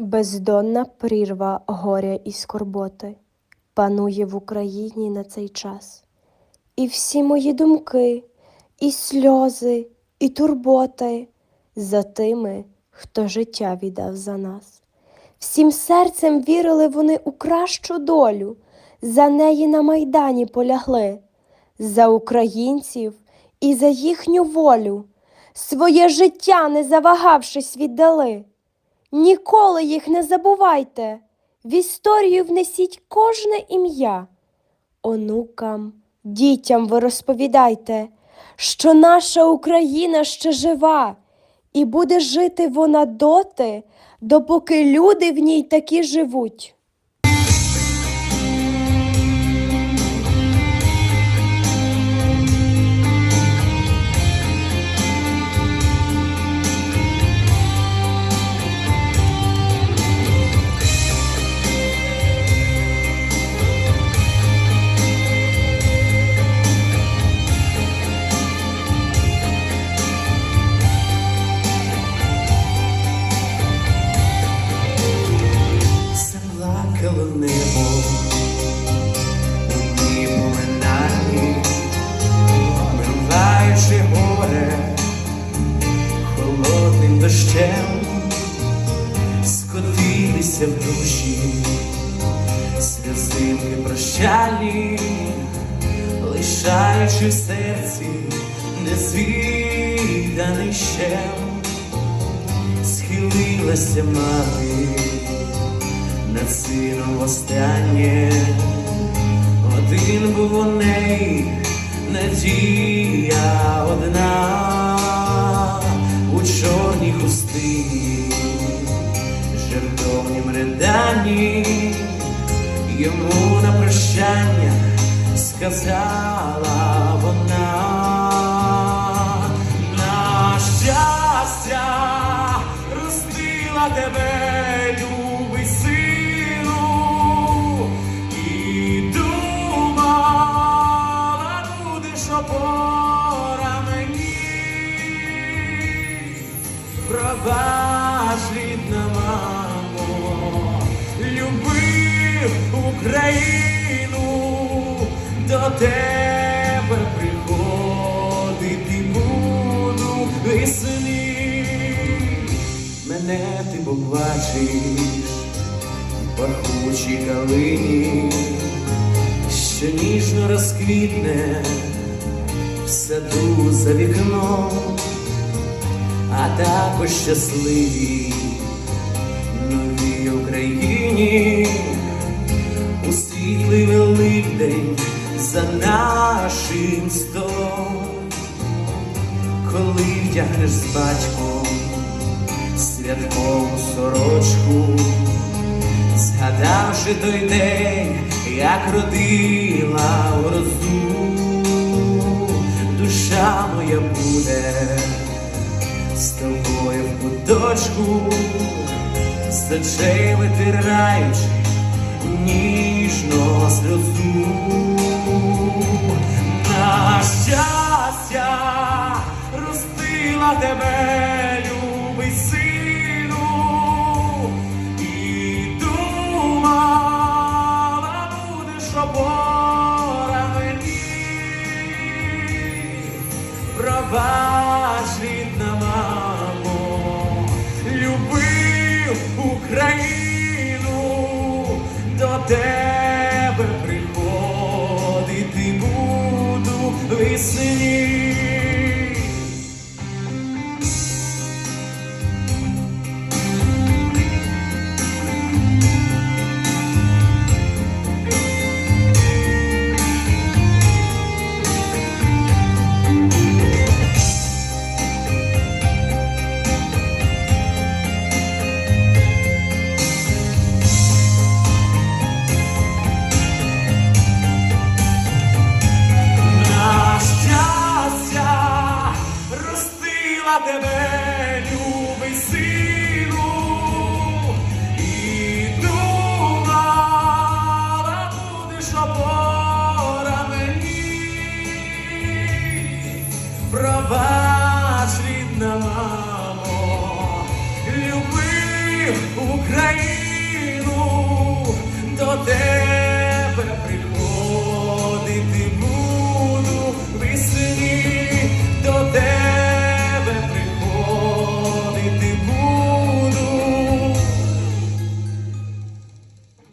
Бездонна прірва горя і скорботи панує в Україні на цей час. І всі мої думки, і сльози, і турботи за тими, хто життя віддав за нас. Всім серцем вірили вони у кращу долю, за неї на майдані полягли, за українців і за їхню волю, своє життя, не завагавшись, віддали. Ніколи їх не забувайте, в історію внесіть кожне ім'я. Онукам, дітям ви розповідайте, що наша Україна ще жива, і буде жити вона доти, допоки люди в ній такі живуть. Скотилися в душі, сльозинки прощальні, лишаючи в серці незвіданий щем, схилилася мати над сином останнє, один був у неї надія одна у чорній хустині, риданні, йому на прощання сказала вона. Україну, до тебе приходити буду весні. Мене ти побачиш в пахучій калині, що ніжно розквітне в саду за вікном, а також щасливі новій Україні у світлий великдень за нашим столом, коли вдягнеш з батьком святкову сорочку, згадавши той день, як родила в розу, душа моя буде з тобою в куточку, з очей витираючи ніжно сльозу. На щастя ростила тебе, любий сину, і думала, будеш опора мені. Пробач, рідна мамо, любив Україну, тебе приходити буду весні. deber.